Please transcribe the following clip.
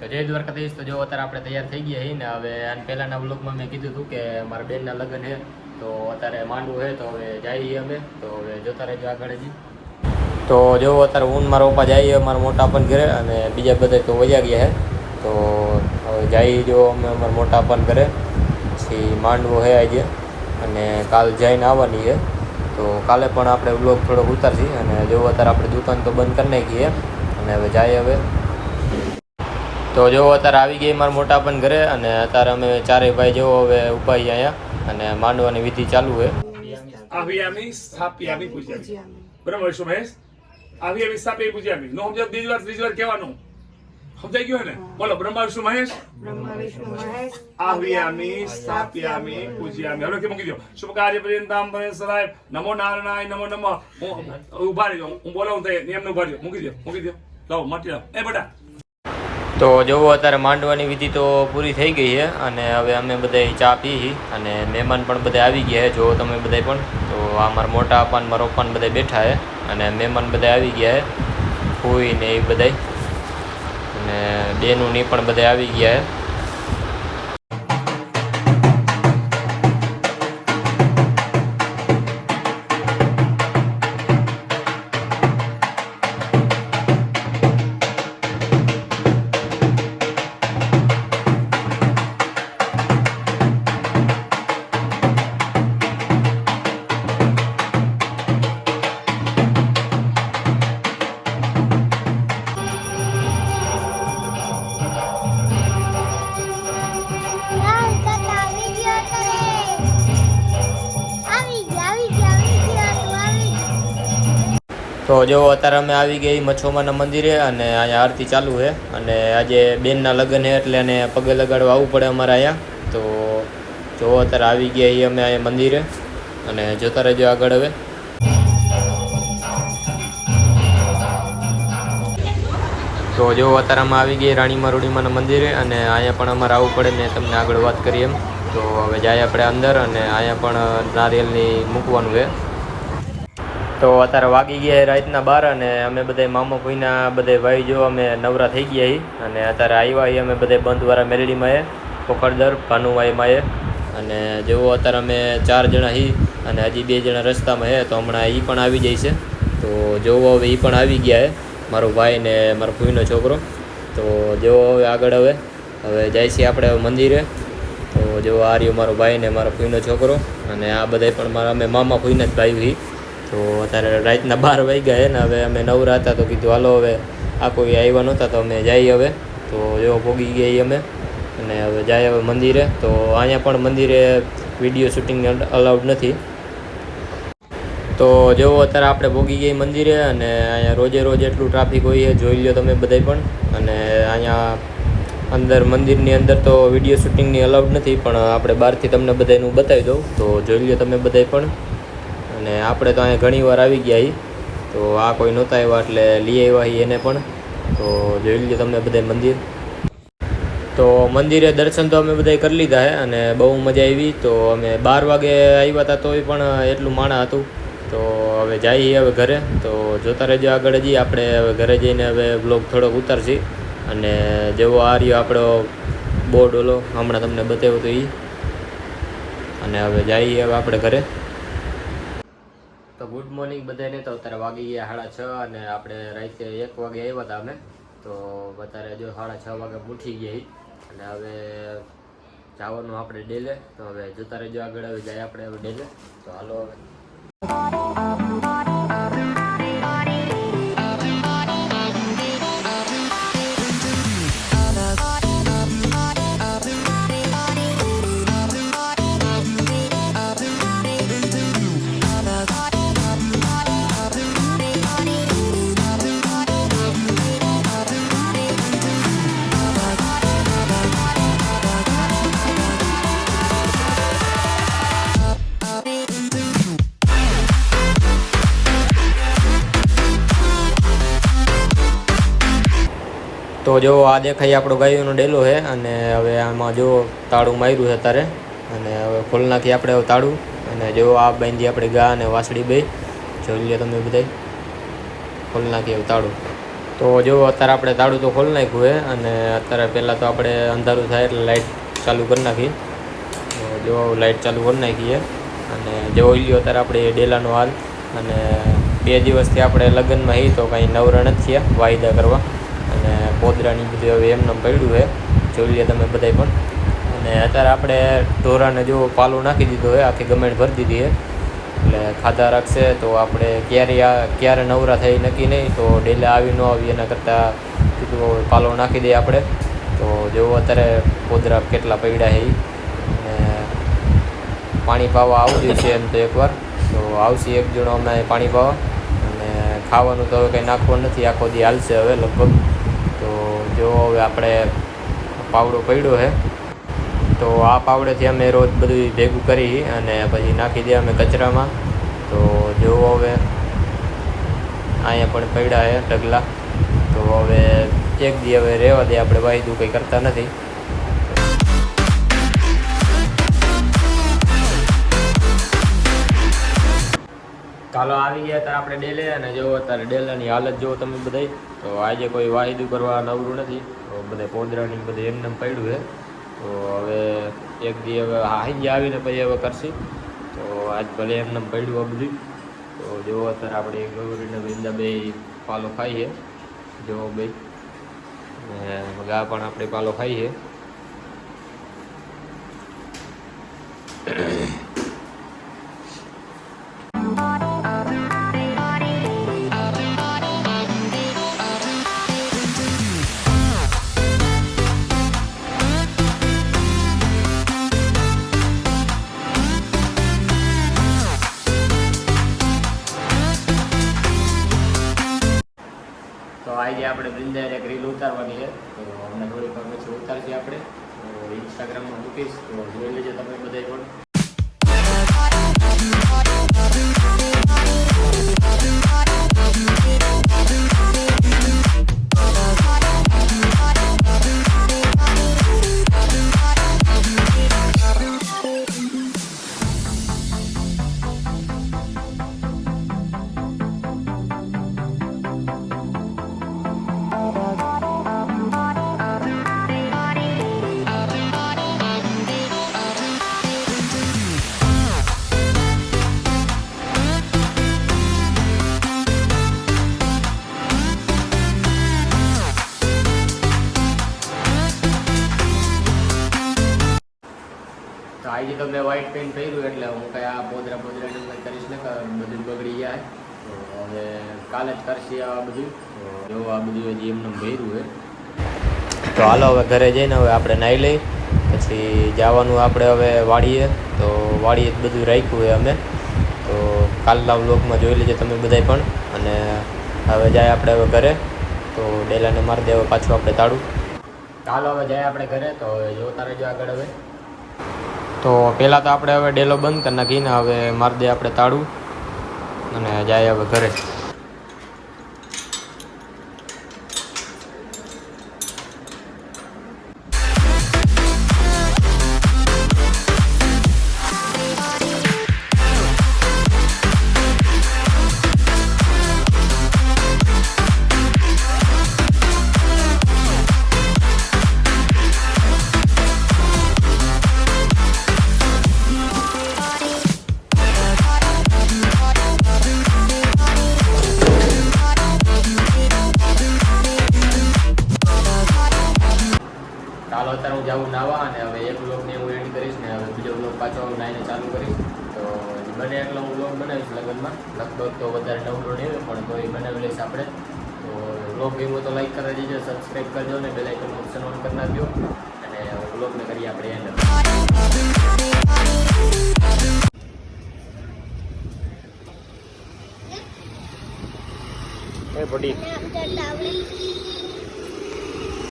તો જય દ્વારકાધીશ. તો જો અત્યારે આપણે તૈયાર થઈ ગયા છીએ ને હવે આને પહેલાંના બ્લોગમાં મેં કીધું હતું કે મારા બેનના લગ્ન છે. તો અત્યારે માંડવું છે, તો હવે જઈએ અમે. તો હવે જોતા રહેજો આગળ હજી. તો જો અત્યારે હું ને મારા પપ્પા જઈએ મારા મોટા પણ ઘરે અને બીજા બધા તો વયા ગયા છે. તો હવે જઈએ જો અમે અમારા મોટા પણ ઘરે. પછી માંડવો છે આજે અને કાલ જઈને આવવાની છે. તો કાલે પણ આપણે બ્લોગ થોડોક ઉતારશી અને જો અત્યારે આપણે દુકાન તો બંધ કરી નાખીએ અને હવે જઈએ હવે. તો જો અત્યારે આવી ગઈ મારા મોટા પણ ઘરે અને અત્યારે અમે ચારેય ભાઈ જેવો હવે ઊભા અહીંયા અને માંડવાની વિધિ ચાલુ છે. આવિયામી સ્થાપ્યામી પૂજ્યામી બરાબર શું મહેશ? આવિયામી સ્થાપ્યામી પૂજ્યામી નો સમજાય બીજી વાર ત્રીજી વાર કહેવાનું. સમજાઈ ગયું ને બોલો બ્રહ્મા વિષ્ણુ મહેશ? વિષ્ણુ સ્થાપ્યામી પૂજ્યામી હવે કે મૂકી દો. શુભ કાર્ય પર્યંતામ સદાય. નમો નારાયણાય નમો નમઃ. હું ઊભા રહેજો. હું બોલાવું તો નિયમ ઊભા રહેજો. મૂકી દો મૂકી દો. લાવો મટી એ બેટા તો જોવો, અત્યારે માંડવાની વિધિ તો પૂરી થઈ ગઈ છે અને હવે અમે બધા ચા પી અને મહેમાન પણ બધા આવી ગયા છે. જો તમે બધા પણ, તો આ મારા મોટા અપાન, મારો પણ બધા બેઠા છે અને મહેમાન બધા આવી ગયા છે. ફૂઈ ને એ બધા અને બેનું ની પણ બધા આવી ગયા છે. તો જો અત્યારે અમે આવી ગઈ મચ્છોમાના મંદિરે અને અહીંયા આરતી ચાલુ છે. અને આજે બેનના લગ્ન છે એટલે એને પગે લગાડવા આવવું પડે અમારે અહીંયા. તો જો અત્યારે આવી ગયા એ અમે અહીંયા મંદિરે. અને જોતા રહેજો આગળ હવે. તો જો અત્યારે અમે આવી ગઈ રાણી રૂડીમાના મંદિરે અને અહીંયા પણ અમારે આવવું પડે, મેં તમને આગળ વાત કરી એમ. તો હવે જાય આપણે અંદર અને અહીંયા પણ નારિયેલની મૂકવાનું છે. તો અત્યારે વાગી ગયા રાતના બાર અને અમે બધા મામા ભાઈના બધે ભાઈ જો અમે નવરા થઈ ગયા અને અત્યારે આવ્યા અમે બધા બંધવાળા મેલડીમાં એ પોખરદર ભાનુભાઈમાં એ અને જેવો અત્યારે અમે ચાર જણા હી અને હજી બે જણા રસ્તામાં હે તો હમણાં એ પણ આવી જાય છે. તો જોવો હવે એ પણ આવી ગયા છે, મારો ભાઈ ને મારો ભૂઈનો છોકરો. તો જેવો હવે આગળ હવે હવે જાય છે આપણે મંદિરે. તો જેવો આ રહ્યો મારો ભાઈ ને મારો ભૂઈનો છોકરો. અને આ બધા પણ મારા અમે મામા ભૂઈને જ ભાઈ છીએ. તો અત્યારે રાતના બાર વાગ્યા છે ને હવે અમે નવરા હતા તો કીધું, હાલો હવે, આ કોઈ આવ્યા નહોતા તો અમે જઈએ હવે. તો જો પોગી ગયા અમે. અને હવે જાય હવે મંદિરે. તો અહીંયા પણ મંદિરે વીડિયો શૂટિંગ અલાઉડ નથી. તો જેવો અત્યારે આપણે ભોગી ગઈ મંદિરે અને અહીંયા રોજે રોજ એટલું ટ્રાફિક હોય છે જોઈ લો તમે બધાય પણ. અને અહીંયા અંદર મંદિરની અંદર તો વીડિયો શૂટિંગની અલાઉડ નથી, પણ આપણે બહારથી તમને બધાનું બતાવી દઉં. તો જોઈ લો તમે બધાય પણ. અને આપણે તો અહીંયા ઘણી વાર આવી ગયા છીએ તો આ કોઈ નહોતા આવ્યા એટલે લઈ આવ્યા છીએ એને પણ. તો જોઈ લીધું તમને બધા મંદિર. તો મંદિરે દર્શન તો અમે બધા કરી લીધા છે અને બહુ મજા આવી. તો અમે બાર વાગે આવ્યા હતા તોય પણ એટલું માણા હતું. તો હવે જઈએ હવે ઘરે. તો જોતા રહેજો આગળ હજી. આપણે હવે ઘરે જઈને હવે બ્લોગ થોડોક ઉતારશી. અને જેવો આ રહ્યો આપણો બોર્ડ ઓલો, હમણાં તમને બતાવ્યો તો એ અને હવે જઈએ હવે આપણે ઘરે. તો ગુડ મોર્નિંગ બધાને તો અત્યારે વાગી ગયા સાડા છ અને આપણે રાતે એક વાગે આવ્યા હતા અમે. તો અત્યારે જો સાડા છ વાગે ઉઠી છીએ. અને હવે જવાનું આપણે ડેલે. તો હવે જોતા રહેજો આગળ, હવે જાય આપણે હવે ડેલે. તો હાલો હવે. તો જો આ દેખાય આપણો ગાયોનો ડેલો છે અને હવે આમાં જો તાળું માર્યું છે અત્યારે, અને હવે ખોલ નાખી આપણે તાળું, અને જો આ બાંધી આપણે ગા અને વાસળી બે જોઈ લે તમે બધાય. ખોલ નાખી એવું તાળું. તો જો અત્યારે આપણે તાળું તો ખોલ નાખ્યું છે અને અત્યારે પહેલાં તો આપણે અંધારું થાય એટલે લાઇટ ચાલુ કરી નાખી. જો લાઇટ ચાલુ કરી નાખીએ અને જોઈ લ્યો અત્યારે આપણે ડેલાનો હાલ, અને બે દિવસથી આપણે લગ્નમાં હી તો કાંઈ નવરા નથી થયા, વાયદા કરવા. પોદરાની બધું હવે એમને પડ્યું છે. જોઈ લઈએ તમે બધાય પણ. અને અત્યારે આપણે ઢોરાને જો પાલો નાખી દીધો હોય આખી ગમેન્ટ ભરી દીધી એટલે ખાધા રાખશે તો આપણે ક્યારે ક્યારે નવરા થઈ નક્કી નહીં. તો ડેલે આવી ન આવી એના કરતાં કીધું પાલો નાખી દઈએ આપણે. તો જેવો અત્યારે પોદરા કેટલા પડ્યા છે. અને પાણી પાવા આવવું છે એમ તો એકવાર. તો આવશે એક જણો અમે પાણી પાવા. અને ખાવાનું તો હવે કંઈ નાખવું નથી. આખો દી હાલશે હવે લગભગ. જો હવે આપણે પાવડો પડ્યો છે, તો આ પાવડેથી અમે રોજ બધું ભેગું કરી અને પછી નાખી દઈએ અમે કચરામાં. તો જોવો હવે અહીંયા પણ પડ્યા છે ઢગલા. તો હવે એક દી હવે રહેવા દે, આપણે વાયદું કંઈ કરતા નથી. કાલો આવી ગયા ત્યારે આપણે ડેલે અને જો અત્યારે ડેલાની હાલત જો તમે બધાય, તો આજે કોઈ વાહિદું કરવા નવરું નથી. તો બધા પોદરાની બધું એમને પડ્યું છે. તો હવે એક દી હવે હાંજે આવીને પછી હવે કરશી. તો આજ ભલે એમને પડ્યું આ બધું તો જો અત્યારે આપણે ગૌરીને વૃંદા બે પાલો ખાઈએ જો બે. ગા પણ આપણે પાલો ખાઈએ આપણે એક રીલ ઉતારવાની છે. તો અમને થોડીક પછી ઉતારશે આપણે. ઇન્સ્ટાગ્રામમાં મૂકીશ. તો જોઈ લેજો તમે બધા પણ. તો આજે તો મેં વ્હાઈટ પેન્ટ પહેર્યું એટલે હું કઈ આ પોદરા પોદરાનું કંઈ કરીશ ને બધું બગડી જાય તો હવે કાલે જ કરશે આ બધું. જો આ બધું હજી એમને ભર્યું છે તો હાલો હવે ઘરે જઈને હવે આપણે નાહી લઈ. પછી જવાનું આપણે હવે વાડીએ. તો વાડીએ જ બધું રાખ્યું હોય અમે. તો કાલના વ્લોગમાં જોઈ લેજો તમે બધાય પણ. અને હવે જાય આપણે હવે ઘરે. તો ડેલાને મારી દેવા પાછું આપણે તાળું. ચાલો હવે જાય આપણે ઘરે. તો હવે જોતા રહેજો આગળ હવે. તો પહેલાં તો આપણે હવે ડેલો બંધ કરી નાખીને હવે મારી દે આપણે તાળું અને જાય હવે ઘરે. જાઉં નાવા અને હવે એક બ્લોગને હું એડ કરીશ ને હવે બીજો બ્લોગ પાછો નાઈને ચાલુ કરીશ. તો બને એટલો હું બ્લોગ બનાવીશ લગ્નમાં. લગભગ તો વધારે નવરો નહીં પણ પણ એ બનાવી લઈશ આપણે. તો બ્લોગ ગમ્યો તો લાઈક કરી દેજો સબસ્ક્રાઈબ કરજો ને બેલ આઇકન ઓપ્શન ઓન કરી નાખજો. અને બ્લોગને કરીએ આપણે એન્ડ એ પડી